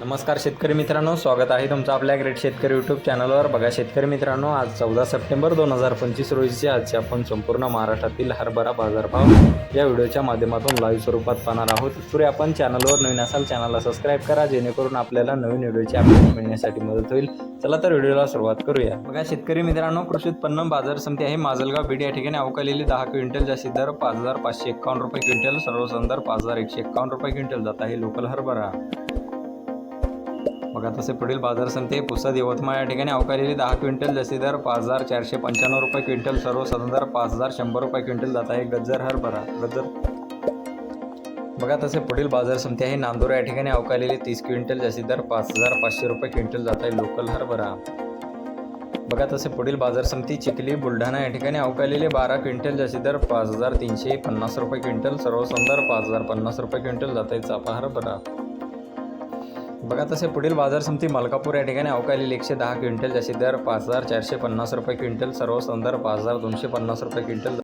नमस्कार शेतकरी मित्रांनो स्वागत आहे तुमचं आपल्या ग्रेट शेतकरी यूट्यूब चॅनलवर बघा शेतकरी मित्रांनो आज चौदा सप्टेंबर दोन हजार पंचवीस रोजीचे आजचे आपण संपूर्ण महाराष्ट्रातील हरभरा बाजारभाव या व्हिडिओच्या माध्यमातून लाईव्ह स्वरूपात पाहणार आहोत. तरी आपण चॅनलवर नवीन असाल चॅनलला सबस्क्राईब करा जेणेकरून आपल्याला नवीन व्हिडिओची अपडेट मिळण्यासाठी मदत होईल. चला तर व्हिडिओला सुरुवात करूया. बघा शेतकरी मित्रांनो कृषी उत्पन्न बाजार समिती आहे माजलगाव. बीड या ठिकाणी अवकालेली दहा क्विंटल जास्तीत दर पाच हजार पाचशे एक्कावन्न रुपये क्विंटल सर्वसंदर पाच हजार एकशे एक्कावन्न रुपये क्विंटल जात आहे लोकल हरभरा. बघा तसे पुढील बाजार समिती पुसद यवतमाळ या ठिकाणी अवकालेली दहा क्विंटल जसे दर पाच हजार चारशे पंच्याण्णव रुपये क्विंटल सर्व सदर पाच हजार शंभर रुपये क्विंटल जात आहे गज्जर हरभरा गज्जर. बघा तसे पुढील बाजार समिती आहे नांदूर या ठिकाणी अवकालेली तीस क्विंटल जसे दर पाच हजार पाचशे रुपये क्विंटल जात आहे लोकल हरभरा बघा तसे पुढील बाजार समिती चिखली बुलढाणा या ठिकाणी अवकालेले बारा क्विंटल जसे दर पाच हजार तीनशे पन्नास रुपये क्विंटल सर्व दर पाच हजार पन्नास रुपये क्विंटल जात आहे चापा हरभरा बघा तसे पुढील बाजार समिती मलकापूर या ठिकाणी अवकालेली एकशे दहा क्विंटल जसे दर पाच हजार चारशे पन्नास रुपये क्विंटल सर्व संदर्भ पाच हजार दोनशे पन्नास रुपये क्विंटल